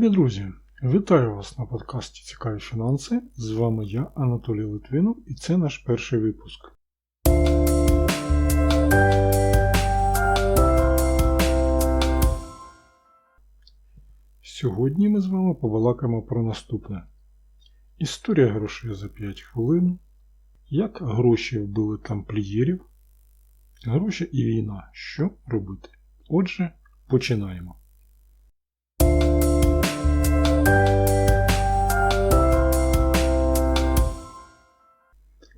Любі друзі, вітаю вас на подкасті Цікаві фінанси. З вами я, Анатолій Литвинов, і це наш перший випуск. Сьогодні ми з вами побалакаємо про наступне: Історія грошей за 5 хвилин, як гроші вбили тамплієрів, гроші і війна. Що робити? Отже, починаємо.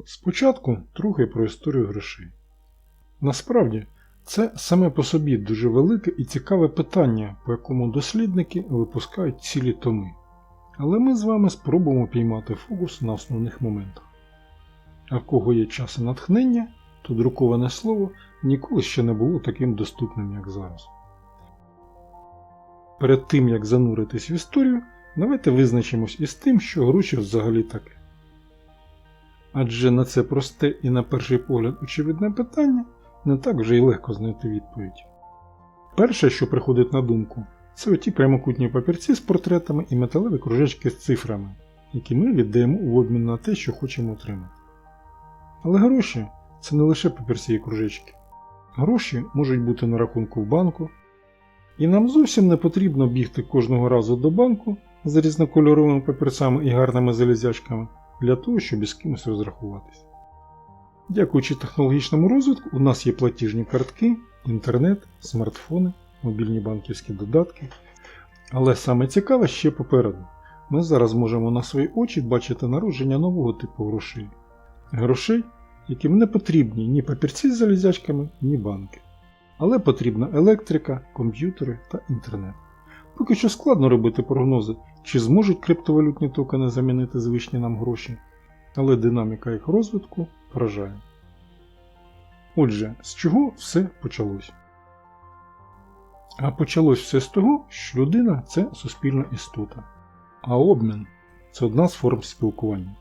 Спочатку трохи про історію грошей. Насправді, це саме по собі дуже велике і цікаве питання, по якому дослідники випускають цілі томи. Але ми з вами спробуємо піймати фокус на основних моментах. А в кого є час і натхнення, то друковане слово ніколи ще не було таким доступним, як зараз. Перед тим як зануритись в історію, давайте визначимось із тим, що гроші взагалі таке. Адже на це просте і на перший погляд очевидне питання не так вже й легко знайти відповідь. Перше, що приходить на думку, це оті прямокутні папірці з портретами і металеві кружечки з цифрами, які ми віддаємо у обмін на те, що хочемо отримати. Але гроші це не лише папірці і кружечки. Гроші можуть бути на рахунку в банку, і нам зовсім не потрібно бігти кожного разу до банку з різнокольоровими папірцями і гарними залізячками для того, щоб із кимось розрахуватися. Дякуючи технологічному розвитку, у нас є платіжні картки, інтернет, смартфони, мобільні банківські додатки. Але саме цікаве ще попереду. Ми зараз можемо на свої очі бачити народження нового типу грошей. Грошей, яким не потрібні ні папірці з залізячками, ні банки. Але потрібна електрика, комп'ютери та інтернет. Поки що складно робити прогнози, чи зможуть криптовалютні токени замінити звичні нам гроші, але динаміка їх розвитку вражає. Отже, з чого все почалось? А почалось все з того, що людина це суспільна істота, а обмін це одна з форм спілкування.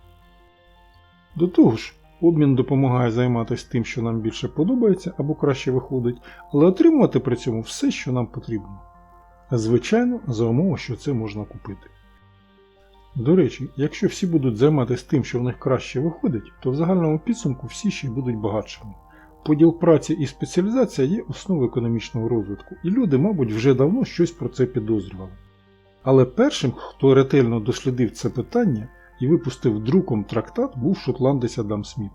До того ж, обмін допомагає займатися тим, що нам більше подобається або краще виходить, але отримувати при цьому все, що нам потрібно. Звичайно, за умови, що це можна купити. До речі, якщо всі будуть займатися тим, що в них краще виходить, то в загальному підсумку всі ще будуть багатшими. Поділ праці і спеціалізація є основою економічного розвитку, і люди, мабуть, вже давно щось про це підозрювали. Але першим, хто ретельно дослідив це питання і випустив друком трактат, був шотландець Адам Сміт.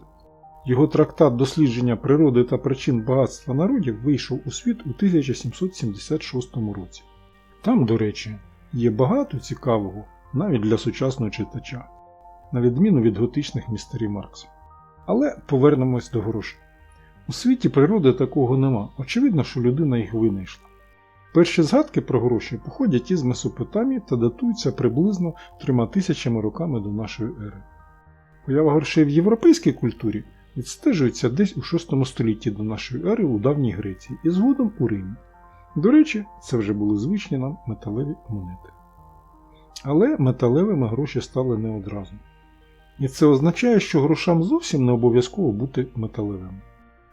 Його трактат дослідження природи та причин багатства народів вийшов у світ у 1776 році. Там, до речі, є багато цікавого навіть для сучасного читача, на відміну від готичних містерів Маркса. Але повернемось до грошей. У світі природи такого нема, очевидно, що людина їх винайшла. Перші згадки про гроші походять із Месопотамії та датуються приблизно трьома тисячами роками до нашої ери. Поява грошей в європейській культурі відстежується десь у VI столітті до нашої ери у давній Греції і згодом у Римі. До речі, це вже були звичні нам металеві монети. Але металевими гроші стали не одразу. І це означає, що грошам зовсім не обов'язково бути металевими.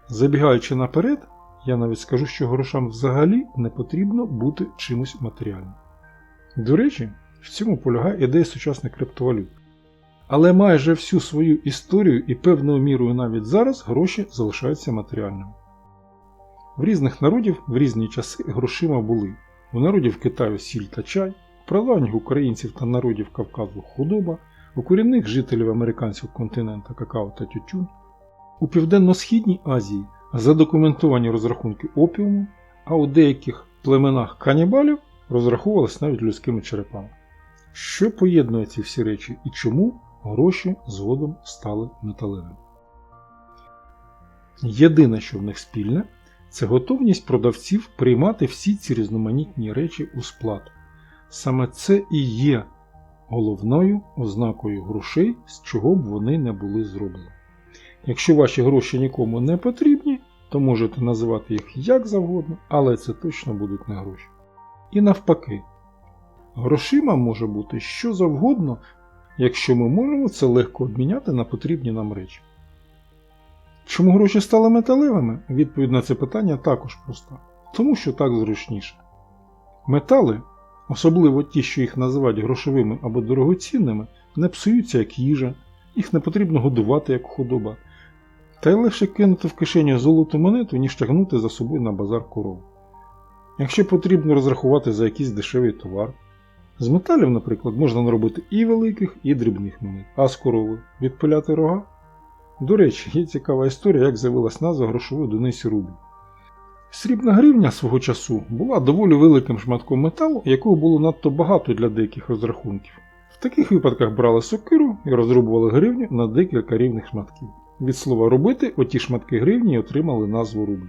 Забігаючи наперед, я навіть скажу, що грошам взагалі не потрібно бути чимось матеріальним. До речі, в цьому полягає ідея сучасних криптовалют. Але майже всю свою історію і певною мірою навіть зараз гроші залишаються матеріальними. В різних народів в різні часи грошима були у народів Китаю сіль та чай, у правдавніх українців та народів Кавказу худоба, у корінних жителів американського континента какао та тютюн, у Південно-Східній Азії задокументовані розрахунки опіуму, а у деяких племенах канібалів розраховувалися навіть людськими черепами. Що поєднує ці всі речі і чому гроші згодом стали металевими? Єдине, що в них спільне, це готовність продавців приймати всі ці різноманітні речі у сплату. Саме це і є головною ознакою грошей, з чого б вони не були зроблені. Якщо ваші гроші нікому не потрібні, то можете називати їх як завгодно, але це точно будуть не гроші. І навпаки, грошима може бути що завгодно, якщо ми можемо це легко обміняти на потрібні нам речі. Чому гроші стали металевими? Відповідь на це питання також проста. Тому що так зручніше. Метали Особливо ті, що їх називають грошовими або дорогоцінними, не псуються як їжа, їх не потрібно годувати як худоба. Та й легше кинути в кишеню золоту монету, ніж тягнути за собою на базар корову. Якщо потрібно розрахувати за якийсь дешевий товар. З металів, наприклад, можна наробити і великих, і дрібних монет, а з корови відпиляти рога. До речі, є цікава історія, як з'явилась назва грошової одиниці рубль. Срібна гривня свого часу була доволі великим шматком металу, якого було надто багато для деяких розрахунків. В таких випадках брали сокиру і розрубували гривню на декілька рівних шматків. Від слова робити оті шматки гривні отримали назву рубль.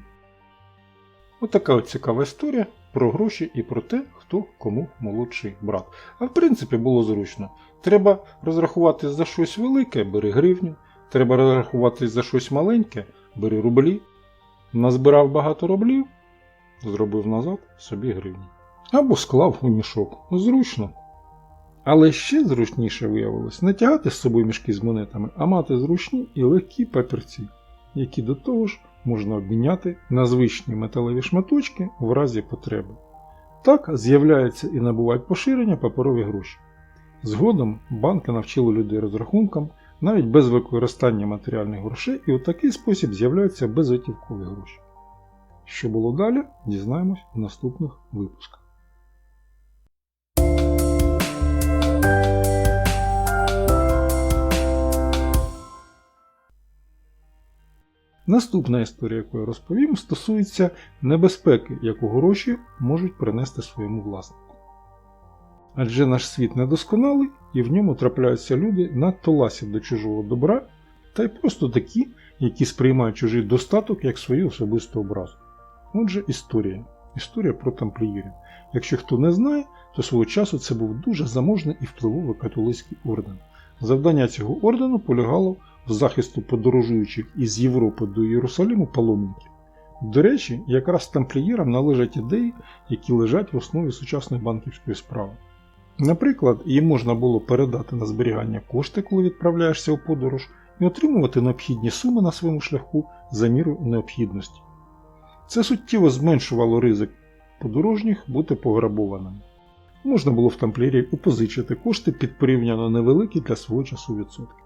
Отака от цікава історія про гроші і про те, хто кому молодший брат. А в принципі було зручно. Треба розрахувати за щось велике, бери гривню. Треба розрахувати за щось маленьке, бери рублі. Назбирав багато рублів, зробив назад собі гривні. Або склав у мішок. Зручно. Але ще зручніше виявилось не тягати з собою мішки з монетами, а мати зручні і легкі папірці, які до того ж можна обміняти на звичні металеві шматочки в разі потреби. Так з'являються і набувають поширення паперові гроші. Згодом банки навчили людей розрахункам навіть без використання матеріальних грошей, і у такий спосіб з'являються безготівкові гроші. Що було далі, дізнаємось у наступних випусках. Наступна історія, яку я розповім, стосується небезпеки, яку гроші можуть принести своєму власнику. Адже наш світ недосконалий і в ньому трапляються люди надто ласі до чужого добра, та й просто такі, які сприймають чужий достаток як свою особисту образу. Отже, історія. Історія про тамплієрів. Якщо хто не знає, то свого часу це був дуже заможний і впливовий католицький орден. Завдання цього ордену полягало в захисту подорожуючих із Європи до Єрусалиму паломників. До речі, якраз тамплієрам належать ідеї, які лежать в основі сучасної банківської справи. Наприклад, їм можна було передати на зберігання кошти, коли відправляєшся у подорож, і отримувати необхідні суми на своєму шляху за мірою необхідності. Це суттєво зменшувало ризик подорожніх бути пограбованими. Можна було в тамплієрів упозичити кошти під порівняно невеликі для свого часу відсотки.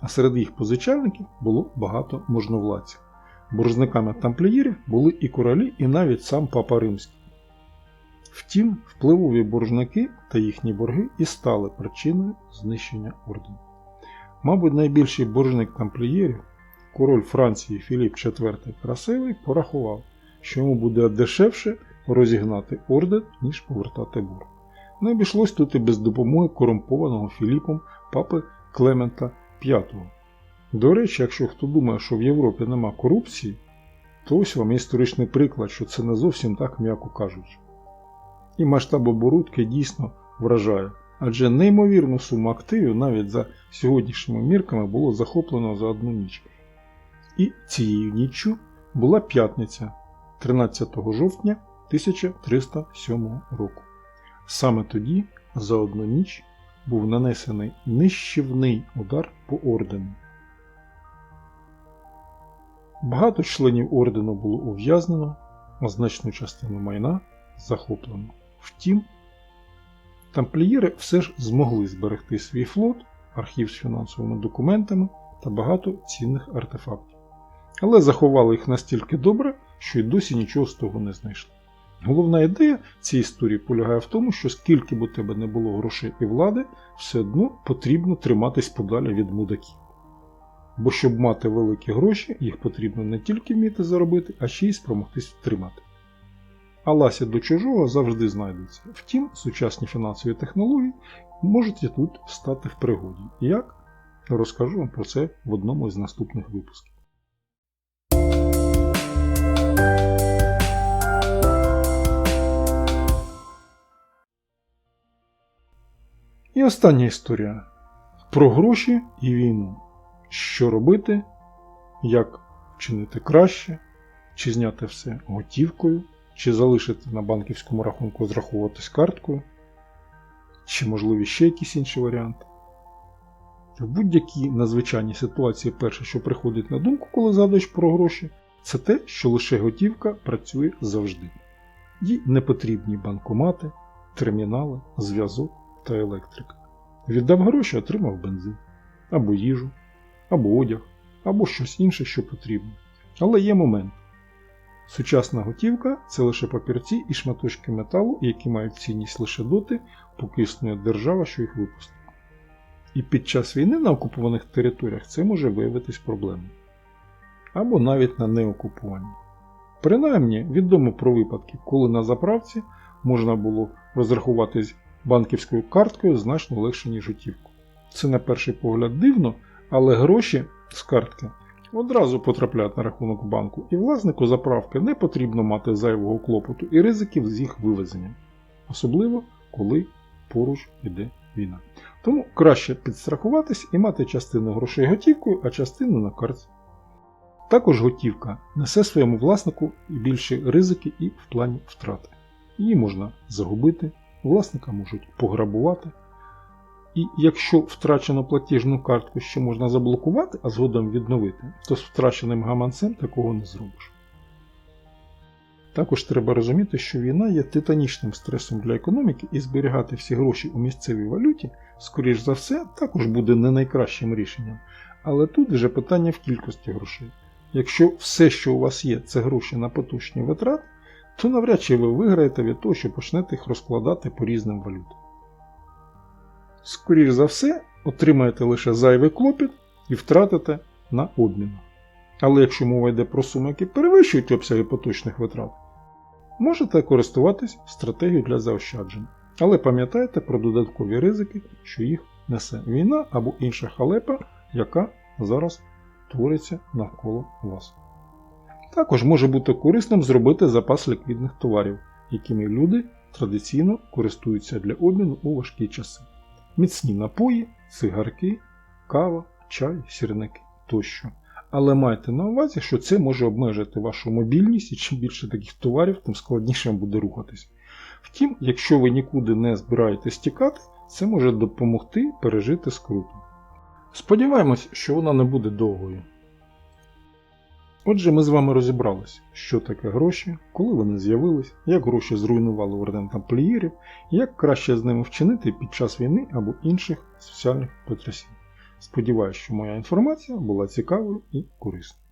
А серед їх позичальників було багато можновладців. Боржниками тамплієрів були і королі, і навіть сам папа римський. Втім, впливові боржники та їхні борги і стали причиною знищення ордену. Мабуть, найбільший боржник тамплієрів, король Франції Філіп IV Красивий, порахував, що йому буде дешевше розігнати орден, ніж повертати борг. Не обійшлось тут і без допомоги корумпованого Філіпом папи Клемента V. До речі, якщо хто думає, що в Європі нема корупції, то ось вам історичний приклад, що це не зовсім так м'яко кажучи. І масштаб оборудки дійсно вражає, адже неймовірну суму активів навіть за сьогоднішніми мірками було захоплено за одну ніч. І цією ніччю була п'ятниця 13 жовтня 1307 року. Саме тоді, за одну ніч, був нанесений нищівний удар по ордену. Багато членів ордену було ув'язнено, а значну частину майна захоплено. Втім, тамплієри все ж змогли зберегти свій флот, архів з фінансовими документами та багато цінних артефактів. Але заховали їх настільки добре, що й досі нічого з того не знайшли. Головна ідея цієї історії полягає в тому, що скільки б у тебе не було грошей і влади, все одно потрібно триматись подалі від мудаків. Бо щоб мати великі гроші, їх потрібно не тільки вміти заробити, а ще й спромогтись втримати. А лася до чужого завжди знайдеться. Втім, сучасні фінансові технології можуть тут стати в пригоді. Як? Розкажу вам про це в одному із наступних випусків. І остання історія про гроші і війну. Що робити, як вчинити краще, чи зняти все готівкою, чи залишити на банківському рахунку зраховуватись карткою, чи можливі ще якісь інші варіанти. В будь-якій надзвичайній ситуації перше, що приходить на думку, коли згадуєш про гроші, це те, що лише готівка працює завжди. Їй не потрібні банкомати, термінали, зв'язок та електрика. Віддав гроші, отримав бензин, або їжу, або одяг, або щось інше, що потрібно. Але є момент. Сучасна готівка це лише папірці і шматочки металу, які мають цінність лише доти, поки існує держава, що їх випустила. І під час війни на окупованих територіях це може виявитись проблемою. Або навіть на неокупуванні. Принаймні, відомо про випадки, коли на заправці можна було розрахуватись банківською карткою значно легше, ніж готівку. Це на перший погляд дивно, але гроші з картки одразу потрапляють на рахунок банку, і власнику заправки не потрібно мати зайвого клопоту і ризиків з їх вивезенням, особливо коли поруч йде війна. Тому краще підстрахуватись і мати частину грошей готівкою, а частину на карті. Також готівка несе своєму власнику більші ризики і в плані втрати. Її можна загубити, власника можуть пограбувати. І якщо втрачену платіжну картку ще можна заблокувати, а згодом відновити, то з втраченим гаманцем такого не зробиш. Також треба розуміти, що війна є титанічним стресом для економіки і зберігати всі гроші у місцевій валюті, скоріш за все, також буде не найкращим рішенням. Але тут вже питання в кількості грошей. Якщо все, що у вас є, це гроші на поточні витрати, то навряд чи ви виграєте від того, що почнете їх розкладати по різним валютам. Скоріш за все, отримаєте лише зайвий клопіт і втратите на обмінах. Але якщо мова йде про суми, які перевищують обсяги поточних витрат, можете користуватись стратегією для заощаджень. Але пам'ятайте про додаткові ризики, що їх несе війна або інша халепа, яка зараз твориться навколо вас. Також може бути корисним зробити запас ліквідних товарів, якими люди традиційно користуються для обміну у важкі часи. Міцні напої, цигарки, кава, чай, сірники тощо. Але майте на увазі, що це може обмежити вашу мобільність і чим більше таких товарів, тим складніше буде рухатись. Втім, якщо ви нікуди не збираєтесь тікати, це може допомогти пережити скруту. Сподіваємось, що вона не буде довгою. Отже, ми з вами розібралися, що таке гроші, коли вони з'явились, як гроші зруйнували орден тамплієрів, як краще з ними вчинити під час війни або інших соціальних потрясінь. Сподіваюсь, що моя інформація була цікавою і корисною.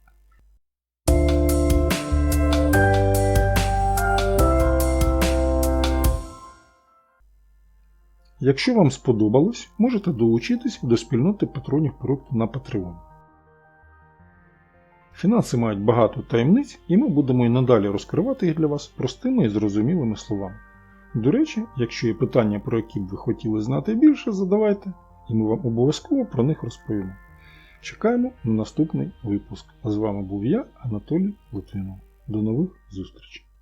Якщо вам сподобалось, можете долучитись до спільноти патронів проекту на Patreon. Фінанси мають багато таємниць, і ми будемо і надалі розкривати їх для вас простими і зрозумілими словами. До речі, якщо є питання, про які б ви хотіли знати більше, задавайте, і ми вам обов'язково про них розповімо. Чекаємо на наступний випуск. А з вами був я, Анатолій Литвинов. До нових зустрічей!